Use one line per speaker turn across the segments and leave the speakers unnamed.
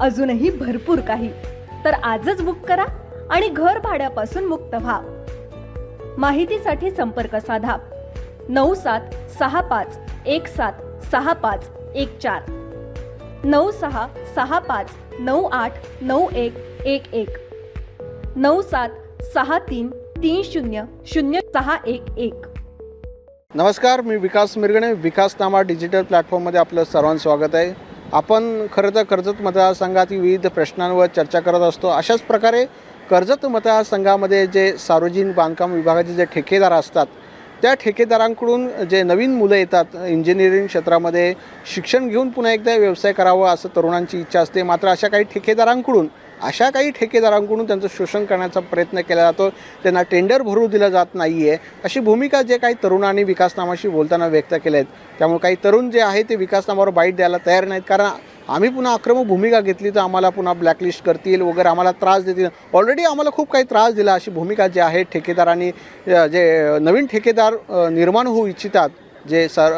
अजूनही भरपूर काही. तर आजच बुक करा आणि घर भाड्यापासून मुक्त व्हा. माहितीसाठी संपर्क साधा. नऊ सात सहा पाच एक सात सहा पाच एक चार. नऊ सहा सहा पाच नऊ आठ नऊ एक एक एक. नऊ सात सहा तीन तीन शून्य शून्य सहा एक एक.
नमस्कार मी विकास मिरगणे विकास नामा डिजिटल प्लॅटफॉर्ममध्ये आपलं सर्वांचं स्वागत आहे. आपण खरं तर कर्जत मतदारसंघातील विविध प्रश्नांवर चर्चा करत असतो. अशाच प्रकारे कर्जत मतदारसंघामध्ये जे सार्वजनिक बांधकाम विभागाचे जे ठेकेदार असतात त्या ठेकेदारांकडून जे नवीन मुलं येतात इंजिनिअरिंग क्षेत्रामध्ये शिक्षण घेऊन पुन्हा एकदा व्यवसाय करावा असं तरुणांची इच्छा असते. मात्र अशा काही ठेकेदारांकडून अशा काही ठेकेदारांकडून त्यांचं शोषण करण्याचा प्रयत्न केला जातो. त्यांना टेंडर भरू दिलं जात नाही आहे अशी भूमिका जे काही तरुणांनी विकासनामाशी बोलताना व्यक्त केल्या आहेत त्यामुळे काही तरुण जे आहे ते विकासनामावर बाईट द्यायला तयार नाहीत. कारण आम्ही पुन्हा आक्रमक भूमिका घेतली तर आम्हाला पुन्हा ब्लॅकलिस्ट करतील वगैरे आम्हाला त्रास देतील. ऑलरेडी आम्हाला खूप काही त्रास दिला अशी भूमिका जी आहे ठेकेदारांनी जे नवीन ठेकेदार निर्माण होऊ इच्छितात जे सर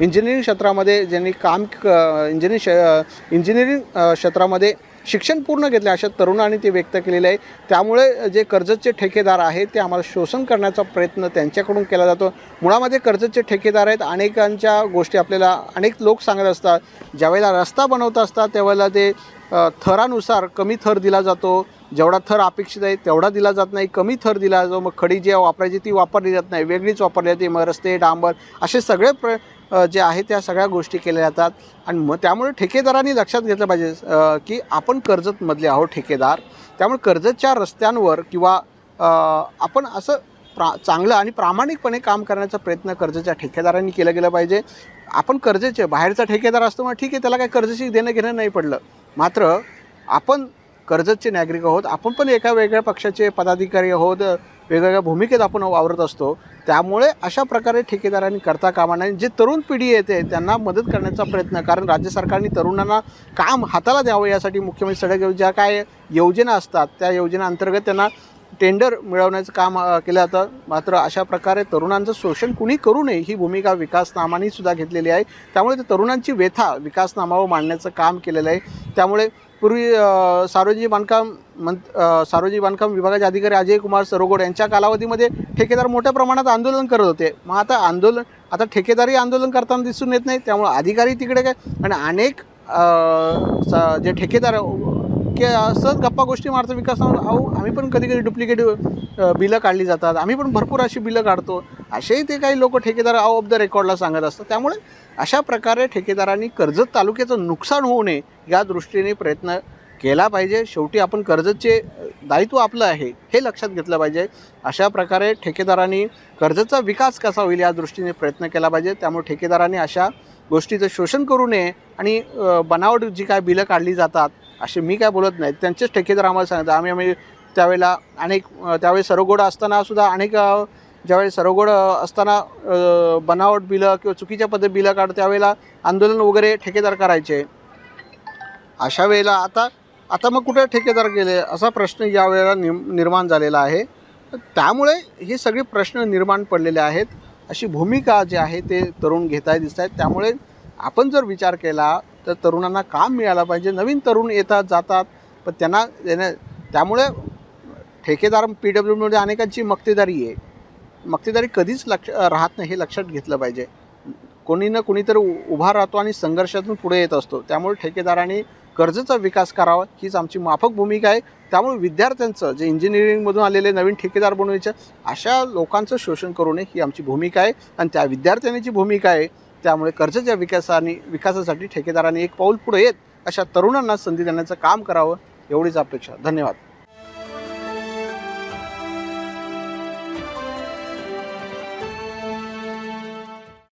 इंजिनिअरिंग क्षेत्रामध्ये ज्यांनी काम क इंजिनिअरिंग इंजिनिअरिंग क्षेत्रामध्ये शिक्षण पूर्ण घेतले अशा तरुणांनी ते व्यक्त केलेले आहे. त्यामुळे जे कर्जतचे ठेकेदार आहेत ते आम्हाला शोषण करण्याचा प्रयत्न त्यांच्याकडून केला जातो. मुळामध्ये कर्जतचे ठेकेदार आहेत अनेकांच्या गोष्टी आपल्याला अनेक लोक सांगत असतात ज्यावेळेला रस्ता बनवत असतात त्यावेळेला ते थरानुसार कमी थर दिला जातो. जेवढा थर अपेक्षित आहे तेवढा दिला जात नाही. कमी थर दिला जातो. मग खडी जी वापरायची ती वापरली जात नाही. वेगळीच वापरली जाते. मग रस्ते डांबर असे सगळे प्र जे आहे त्या सगळ्या गोष्टी केल्या जातात. आणि मग त्यामुळे ठेकेदारांनी लक्षात घेतलं पाहिजे की आपण कर्जतमधले आहोत ठेकेदार. त्यामुळे कर्जतच्या रस्त्यांवर किंवा आपण असं प्रा चांगलं आणि प्रामाणिकपणे काम करण्याचा प्रयत्न कर्जच्या ठेकेदारांनी केलं गेलं पाहिजे. आपण कर्जेचे बाहेरचा ठेकेदार असतो मग ठीक आहे त्याला काही कर्जशी देणं घेणं नाही पडलं. मात्र आपण कर्जतचे नागरिक आहोत. आपण पण एका वेगळ्या पक्षाचे पदाधिकारी आहोत. वेगवेगळ्या भूमिकेत आपण वावरत असतो. त्यामुळे अशा प्रकारे ठेकेदारांनी करता कामा नाही जे तरुण पिढी येते त्यांना मदत करण्याचा प्रयत्न कारण राज्य सरकारने तरुणांना काम हाताला द्यावं यासाठी मुख्यमंत्री सडक योजना- ज्या काय योजना असतात त्या योजनेअंतर्गत त्यांना टेंडर मिळवण्याचं काम केलं जातं. मात्र अशा प्रकारे तरुणांचं शोषण कुणी करू नये ही भूमिका विकासनामानी सुद्धा घेतलेली आहे. त्यामुळे ते तरुणांची व्यथा विकासनामावर मांडण्याचं काम केलेलं आहे. त्यामुळे पूर्वी सार्वजनिक बांधकाम मं सार्वजनिक बांधकाम विभागाचे अधिकारी अजय कुमार सरोगोड यांच्या कालावधीमध्ये ठेकेदार मोठ्या प्रमाणात आंदोलन करत होते. मग आता आंदोलन आता ठेकेदारी आंदोलन करताना दिसून येत नाही. त्यामुळे अधिकारी तिकडे काय? आणि अनेक स- जे ठेकेदार की सहज गप्पा गोष्टी मारतो विकासावर. अहो आम्ही पण कधी कधी डुप्लिकेट बिलं काढली जातात. आम्ही पण भरपूर अशी बिलं काढतो. असेही ते काही लोक ठेकेदार आव ऑफ द रेकॉर्डला सांगत असतात. त्यामुळे अशा प्रकारे ठेकेदारांनी कर्जत तालुक्याचं नुकसान होऊ नये या दृष्टीने प्रयत्न केला पाहिजे. शेवटी आपण कर्जतचे दायित्व आपलं आहे हे लक्षात घेतलं पाहिजे. अशा प्रकारे ठेकेदारांनी कर्जतचा विकास कसा होईल या दृष्टीने प्रयत्न केला पाहिजे. त्यामुळे ठेकेदारांनी अशा गोष्टीचं शोषण करू नये आणि बनावट जी काय बिलं काढली जातात असे मी काय बोलत नाही. त्यांचेच ठेकेदार आम्हाला सांगतात. आम्ही आम्ही त्यावेळेला अनेक त्यावेळी सरोगोड असताना सुद्धा अनेक ज्यावेळी सरोगोड असताना बनावट बिलं किंवा चुकीच्या पद्धत बिलं काढ त्यावेळेला आंदोलन वगैरे ठेकेदार करायचे. अशा वेळेला आता आता मग कुठे ठेकेदार गेले? असा प्रश्न यावेळेला निम निर्माण झालेला आहे. त्यामुळे हे सगळे प्रश्न निर्माण पडलेले आहेत. अशी भूमिका जी आहे ते तरुण घेताय दिसत आहेत त्यामुळे आपण जर विचार केला तर तरुणांना काम मिळालं पाहिजे. नवीन तरुण येतात जातात पण त्यांना देण्या- त्यामुळे ठेकेदार पी डब्ल्यूमध्ये अनेकांची मक्तेदारी आहे. मक्तेदारी कधीच लक्ष राहत नाही हे लक्षात घेतलं पाहिजे. कोणी ना कोणीतरी उभा राहतो आणि संघर्षातून पुढे येत असतो. त्यामुळे ठेकेदारांनी कर्जचा विकास करावा हीच आमची माफक भूमिका आहे. त्यामुळे विद्यार्थ्यांचं जे इंजिनिअरिंगमधून आलेले नवीन ठेकेदार बनवायचे अशा लोकांचं शोषण करू नये ही आमची भूमिका आहे. आणि त्या विद्यार्थ्यांची भूमिका आहे त्यामुळे कर्जच्या विकासाने विकासासाठी ठेकेदारांनी एक पाऊल पुढे येत अशा तरुणांना संधी देण्याचं काम करावं एवढीच अपेक्षा. धन्यवाद.